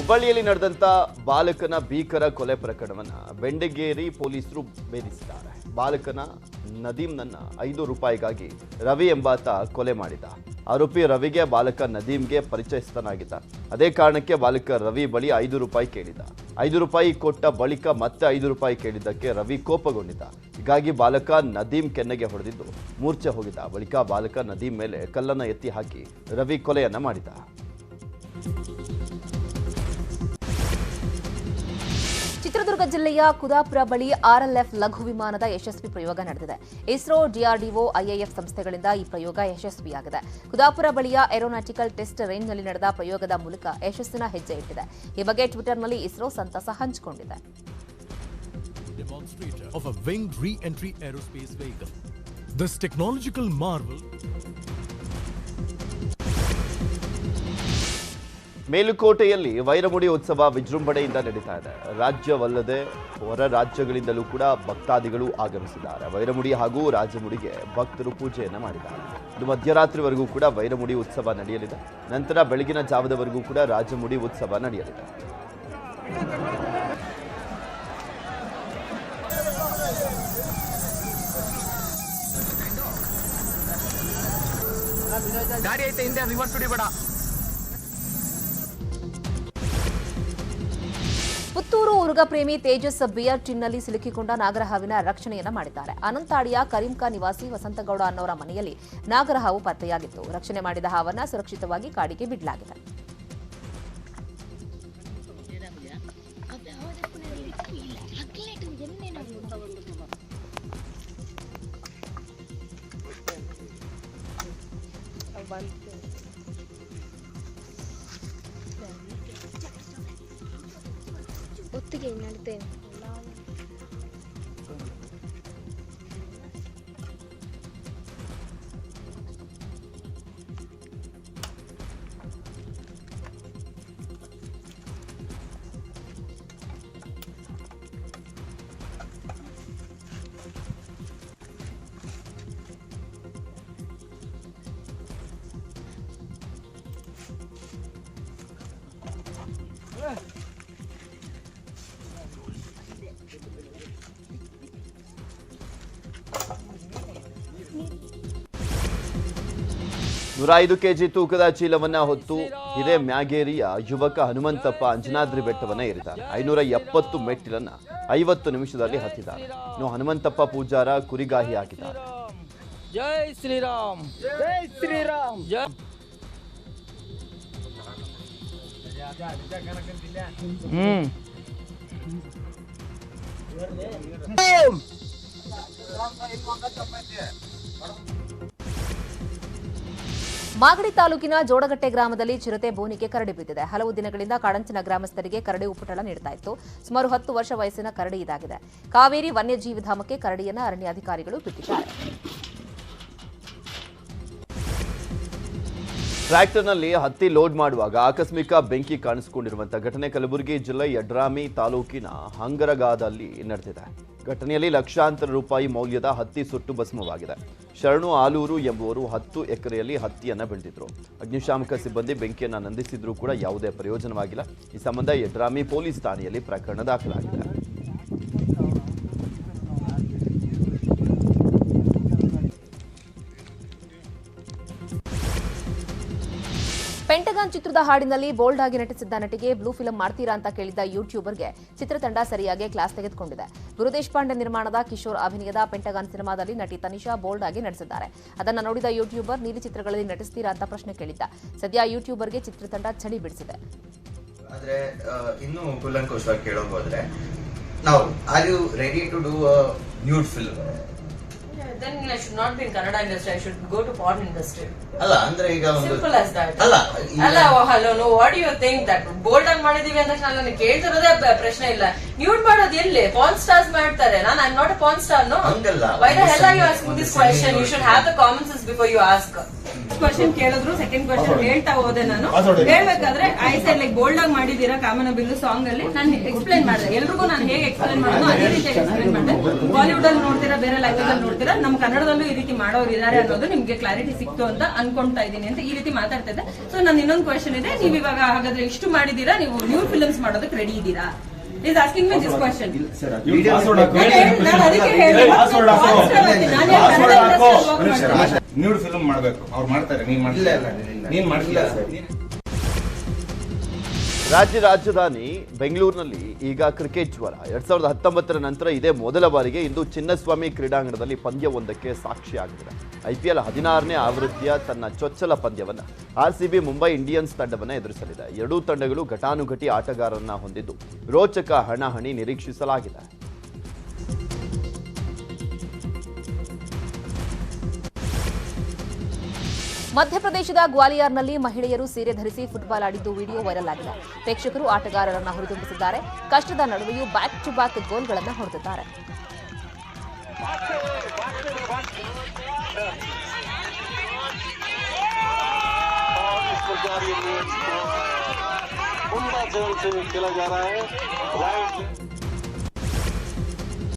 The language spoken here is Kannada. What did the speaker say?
ಹುಬ್ಬಳ್ಳಿಯಲ್ಲಿ ನಡೆದಂತ ಬಾಲಕನ ಭೀಕರ ಕೊಲೆ ಪ್ರಕರಣವನ್ನ ಬೆಂಡಗೇರಿ ಪೊಲೀಸರು ಭೇದಿಸಿದ್ದಾರೆ. ಬಾಲಕನ ನದೀಮ್ನನ್ನ ಐದು ರೂಪಾಯಿಗಾಗಿ ರವಿ ಎಂಬಾತ ಕೊಲೆ ಮಾಡಿದ. ಆರೋಪಿ ರವಿಗೆ ಬಾಲಕ ನದೀಮ್ಗೆ ಪರಿಚಯಿಸ್ತನಾಗಿದ್ದ. ಅದೇ ಕಾರಣಕ್ಕೆ ಬಾಲಕ ರವಿ ಬಳಿ ಐದು ರೂಪಾಯಿ ಕೇಳಿದ. ಐದು ರೂಪಾಯಿ ಕೊಟ್ಟ ಬಳಿಕ ಮತ್ತೆ ಐದು ರೂಪಾಯಿ ಕೇಳಿದ್ದಕ್ಕೆ ರವಿ ಕೋಪಗೊಂಡಿದ್ದ. ಹೀಗಾಗಿ ಬಾಲಕ ನದೀಮ್ ಕೆನ್ನೆಗೆ ಹೊಡೆದಿದ್ದು ಮೂರ್ಛೆ ಹೋಗಿದ್ದ ಬಳಿಕ ಬಾಲಕ ನದೀಮ್ ಮೇಲೆ ಕಲ್ಲನ್ನು ಎತ್ತಿ ಹಾಕಿ ರವಿ ಕೊಲೆಯನ್ನ ಮಾಡಿದ. ಚಿತ್ರದುರ್ಗ ಜಿಲ್ಲೆಯ ಕುದಾಪುರ ಬಳಿ ಆರ್ಎಲ್ಎಫ್ ಲಘು ವಿಮಾನದ ಯಶಸ್ವಿ ಪ್ರಯೋಗ ನಡೆದಿದೆ. ಇಸ್ರೋ ಡಿಆರ್ಡಿಒ ಐಎಎಫ್ ಸಂಸ್ಥೆಗಳಿಂದ ಈ ಪ್ರಯೋಗ ಯಶಸ್ವಿಯಾಗಿದೆ. ಕುದಾಪುರ ಬಳಿಯ ಏರೋನಾಟಿಕಲ್ ಟೆಸ್ಟ್ ರೇಂಜ್ನಲ್ಲಿ ನಡೆದ ಪ್ರಯೋಗದ ಮೂಲಕ ಯಶಸ್ಸಿನ ಹೆಜ್ಜೆ ಇಟ್ಟಿದೆ. ಈ ಬಗ್ಗೆ ಟ್ವಿಟರ್ನಲ್ಲಿ ಇಸ್ರೋ ಸಂತಸ ಹಂಚಿಕೊಂಡಿದೆ. ಮೇಲುಕೋಟೆಯಲ್ಲಿ ವೈರಮುಡಿ ಉತ್ಸವ ವಿಜೃಂಭಣೆಯಿಂದ ನಡೀತಾ ಇದೆ. ರಾಜ್ಯವಲ್ಲದೆ ಹೊರ ರಾಜ್ಯಗಳಿಂದಲೂ ಕೂಡ ಭಕ್ತಾದಿಗಳು ಆಗಮಿಸಿದ್ದಾರೆ. ವೈರಮುಡಿ ಹಾಗೂ ರಾಜಮುಡಿಗೆ ಭಕ್ತರು ಪೂಜೆಯನ್ನು ಮಾಡಿದ್ದಾರೆ. ಇದು ಮಧ್ಯರಾತ್ರಿವರೆಗೂ ಕೂಡ ವೈರಮುಡಿ ಉತ್ಸವ ನಡೆಯಲಿದೆ. ನಂತರ ಬೆಳಗಿನ ಜಾವದವರೆಗೂ ಕೂಡ ರಾಜಮುಡಿ ಉತ್ಸವ ನಡೆಯಲಿದೆ. ಗಾಡಿ ಐತೆ, ಹಿಂದೆ ರಿವರ್ಸ್ ಹೊಡಿಬೇಡ ಉರುಗ ಪ್ರೇಮಿ ತೇಜಸ್ ಬಿಯರ್ ಟಿನ್ನಲ್ಲಿ ಸಿಲುಕಿಕೊಂಡ ನಾಗರಹಾವಿನ ರಕ್ಷಣೆಯನ್ನ ಮಾಡಿದ್ದಾರೆ. ಅನಂತಾಡಿಯ ಕರೀಂಕಾ ನಿವಾಸಿ ವಸಂತಗೌಡ ಅನ್ನೋರ ಮನೆಯಲ್ಲಿ ನಾಗರಹಾವು ಪತ್ತೆಯಾಗಿತ್ತು. ರಕ್ಷಣೆ ಮಾಡಿದ ಹಾವನ್ನ ಸುರಕ್ಷಿತವಾಗಿ ಕಾಡಿಗೆ ಬಿಡಲಾಗಿದೆ. ஒத்துக்கு நடத்து Yeah. ಐದು ಕೆಜಿ ತೂಕದ ಚೀಲವನ್ನ ಹೊತ್ತು ಇದೇ ಮ್ಯಾಗೇರಿಯ ಯುವಕ ಹನುಮಂತಪ್ಪ ಅಂಜನಾದ್ರಿ ಬೆಟ್ಟವನ್ನ ಏರಿದ್ದಾರೆ. ಐನೂರ ಎಪ್ಪತ್ತು ಮೆಟ್ಟಿಲನ್ನ ಐವತ್ತು ನಿಮಿಷದಲ್ಲಿ ಹತ್ತಿದ್ದಾರೆ. ಇನ್ನು ಹನುಮಂತಪ್ಪ ಪೂಜಾರ ಕುರಿಗಾಹಿ ಆಗಿದ್ದಾರೆ. ಜೈ ಶ್ರೀರಾಮ್. ಜೈ ಶ್ರೀರಾಮ್. ಜೈ. ಹ್ಮ್. ಮಾಗಡಿ ತಾಲೂಕಿನ ಜೋಡಗಟ್ಟೆ ಗ್ರಾಮದಲ್ಲಿ ಚಿರತೆ ಬೋನಿಗೆ ಕರಡಿ ಬಿದ್ದಿದೆ. ಹಲವು ದಿನಗಳಿಂದ ಕಾಡಂಚಿನ ಗ್ರಾಮಸ್ಥರಿಗೆ ಕರಡಿ ಉಪಟಳ ನೀಡ್ತಾ ಇತ್ತು. ಸುಮಾರು ಹತ್ತು ವರ್ಷ ವಯಸ್ಸಿನ ಕರಡಿ ಇದಾಗಿದೆ. ಕಾವೇರಿ ವನ್ಯಜೀವಿಧಾಮಕ್ಕೆ ಕರಡಿಯನ್ನು ಅರಣ್ಯ ಅರಣ್ಯಾಧಿಕಾರಿಗಳು ಬಿಟ್ಟಿದ್ದಾರೆ. ಟ್ರ್ಯಾಕ್ಟರ್ನಲ್ಲಿ ಹತ್ತಿ ಲೋಡ್ ಮಾಡುವಾಗ ಆಕಸ್ಮಿಕ ಬೆಂಕಿ ಕಾಣಿಸಿಕೊಂಡಿರುವಂತಹ ಘಟನೆ ಕಲಬುರಗಿ ಜಿಲ್ಲೆ ಯಡ್ರಾಮಿ ತಾಲೂಕಿನ ಹಂಗರಗಾದಲ್ಲಿ ನಡೆದಿದೆ. ಘಟನೆಯಲ್ಲಿ ಲಕ್ಷಾಂತರ ರೂಪಾಯಿ ಮೌಲ್ಯದ ಹತ್ತಿ ಸುಟ್ಟು ಭಸ್ಮವಾಗಿದೆ. ಶರಣು ಆಲೂರು ಎಂಬುವರು ಹತ್ತು ಎಕರೆಯಲ್ಲಿ ಹತ್ತಿಯನ್ನು ಬೆಳೆದಿದ್ರು. ಅಗ್ನಿಶಾಮಕ ಸಿಬ್ಬಂದಿ ಬೆಂಕಿಯನ್ನು ನಂದಿಸಿದ್ರೂ ಕೂಡ ಯಾವುದೇ ಪ್ರಯೋಜನವಾಗಿಲ್ಲ. ಈ ಸಂಬಂಧ ಯಡ್ರಾಮಿ ಪೊಲೀಸ್ ಠಾಣೆಯಲ್ಲಿ ಪ್ರಕರಣ ದಾಖಲಾಗಿದೆ. ಚಿತ್ರದ ಹಾಡಿನಲ್ಲಿ ಬೋಲ್ಡ್ ಆಗಿ ನಟಿಸಿದ್ದ ನಟಿಗೆ ಬ್ಲೂ ಫಿಲಂ ಮಾಡ್ತೀರಾ ಅಂತ ಕೇಳಿದ್ದ ಯೂಟ್ಯೂಬರ್ಗೆ ಚಿತ್ರತಂಡ ಸರಿಯಾಗಿ ಕ್ಲಾಸ್ ತೆಗೆದುಕೊಂಡಿದೆ. ಗುರುದೇಶ್ ಪಾಂಡೆ ನಿರ್ಮಾಣದ ಕಿಶೋರ್ ಅಭಿನಯದ ಪೆಂಟಗಾನ್ ಸಿನಿಮಾದಲ್ಲಿ ನಟಿ ತನಿಷಾ ಬೋಲ್ಡ್ ಆಗಿ ನಟಿಸಿದ್ದಾರೆ. ಅದನ್ನು ನೋಡಿದ ಯೂಟ್ಯೂಬರ್, ನೀಲಿ ಚಿತ್ರಗಳಲ್ಲಿ ನಟಿಸ್ತೀರಾ ಅಂತ ಪ್ರಶ್ನೆ ಕೇಳಿದ್ದ. ಸದ್ಯ ಯೂಟ್ಯೂಬರ್ಗೆ ಚಿತ್ರತಂಡ ಚಳಿ ಬಿಡಿಸಿದೆ. ಆದ್ರೆ ಇನ್ನು ಕೂಲಂಕುಷವಾಗಿ ಕೇಳೋಕೆ ಹೋದ್ರೆ, ನಾವು are you ready to do nude film Then I should not be in Kannada industry. I should go to porn industry. ಅಲ್ಲ ಅಂದ್ರೆ ಈಗ ಒಂದು Simple as that. ಅಲ್ಲ ಈಗ- ಅಲ್ಲ hello no what you think that bold ಆಗಿ ಮಾಡಿದೀವಿ ಅಂತ ನಾನು ನನಗೆ ಕೇಳ್ತಿರೋದೇ ಬ- ಪ್ರಶ್ನೆ ಇಲ್ಲ ನ್ಯೂಡ್ ಮಾಡೋದು ಎಲ್ಲಿ ಪಾನ್ ಸ್ಟಾರ್ಸ್ ಮಾಡ್ತಾರೆ ನಾನು I not a porn star no ಹಂಗಲ್ಲ. Why the hell are you asking this question you should have the common sense before you ask question ಕೇಳಿದ್ರು ಸೆಕೆಂಡ್ ಕ್ವಶನ್ ಹೇಳ್ತಾ ಹೋದೆ ನಾನು. ಹೇಳ್ಬೇಕಾದ್ರೆ ಐ ಸೈಡ್ ಲೈಕ್ ಬೋಲ್ಡ್ ಆಗಿ ಮಾಡಿದೀರಾ ಕಾಮನ್ ಬಿಲ್ಲು ಸಾಂಗ್ ಅಲ್ಲಿ? ನಾನು ಎಕ್ಸ್ಪ್ಲೈನ್ ಮಾಡಿದೆ. ಎಲ್ರಿಗೂ ನಾನು ಹೇಗೆ ಎಕ್ಸ್ಪ್ಲೈನ್ ಮಾಡೋದು? ಅದೇ ರೀತಿ ಎಕ್ಸ್ಪ್ಲೈನ್ ಮಾಡಿದೆ. ಬಾಲಿವುಡ್ ಅಲ್ಲಿ ನೋಡ್ತೀರಾ ಬೇರೆ ಲ್ಯಾಂಗ್ವೇಜ್ ಅಲ್ಲಿ ನೋಡ್ತೀರಾ? ನಮ್ಮ ಕನ್ನಡದಲ್ಲೂ ಈ ರೀತಿ ಮಾಡೋರು ಇದಾರೆ ಅನ್ನೋದು ನಿಮ್ಗೆ ಕ್ಲಾರಿಟಿ ಸಿಕ್ತು ಅಂತ ಅನ್ಕೊಂತಾ ಇದ್ದೀನಿ ಅಂತ ಈ ರೀತಿ ಮಾತಾಡ್ತಾ ಇದ್ದೆ. ಸೊ ನನ್ನ ಇನ್ನೊಂದು ಕ್ವಶನ್ ಇದೆ. ನೀವು ಇವಾಗ ಹಾಗಾದ್ರೆ ಇಷ್ಟು ಮಾಡಿದೀರಾ ನೀವು ನ್ಯೂ ಫಿಲ್ಮ್ಸ್ ಮಾಡೋದಕ್ಕೆ ರೆಡಿ ಇದ್ದೀರಾ? Is asking me this question ನಾನು ನಾನು ಯಾಕೆ ಕನ್ನಡ industry ಅಲ್ಲಿ work ಮಾಡ್ತೀನಿ? ನ್ಯೂಡ್ ಫಿಲ್ಮ್ ಮಾಡ್ಬೇಕು. ಅವ್ರು ಮಾಡ್ತಾರೆ ನೀನ್ ಮಾಡ್ಲಿಲ್ಲ. ನೀನ್ ಮಾಡ್ಲಿಲ್ಲ. ರಾಜ್ಯ ರಾಜಧಾನಿ ಬೆಂಗಳೂರಿನಲ್ಲಿ ಈಗ ಕ್ರಿಕೆಟ್ ಜ್ವರ. ಎರಡ್ ಸಾವಿರದ ಹತ್ತೊಂಬತ್ತರ ನಂತರ ಇದೇ ಮೊದಲ ಬಾರಿಗೆ ಇಂದು ಚಿನ್ನಸ್ವಾಮಿ ಕ್ರೀಡಾಂಗಣದಲ್ಲಿ ಪಂದ್ಯವೊಂದಕ್ಕೆ ಸಾಕ್ಷಿಯಾಗಿದೆ ಐಪಿಎಲ್ ಹದಿನಾರನೇ ಆವೃತ್ತಿಯ ತನ್ನ ಚೊಚ್ಚಲ ಪಂದ್ಯವನ್ನು ಆರ್ಸಿಬಿ ಮುಂಬೈ ಇಂಡಿಯನ್ಸ್ ತಂಡವನ್ನು ಎದುರಿಸಲಿದೆ. ಎರಡೂ ತಂಡಗಳು ಘಟಾನುಘಟಿ ಆಟಗಾರರನ್ನ ಹೊಂದಿದ್ದು ರೋಚಕ ಹಣಾಹಣಿ ನಿರೀಕ್ಷಿಸಲಾಗಿದೆ. ಮಧ್ಯಪ್ರದೇಶದ ಗ್ವಾಲಿಯರ್ನಲ್ಲಿ ಮಹಿಳೆಯರು ಸೀರೆ ಧರಿಸಿ ಫುಟ್ಬಾಲ್ ಆಡಿದ್ದು ವಿಡಿಯೋ ವೈರಲ್ ಆಗಿದೆ ಪ್ರೇಕ್ಷಕರು ಆಟಗಾರರನ್ನ ಹುರಿದುಂಬಿಸಿದ್ದಾರೆ ಕಷ್ಟದ ನಡುವೆಯೂ ಬ್ಯಾಕ್ ಟು ಬ್ಯಾಕ್ ಗೋಲ್ಗಳನ್ನು ಹೊಡೆದಿದ್ದಾರೆ उमदा सेवन से खेला जा रहा है राइट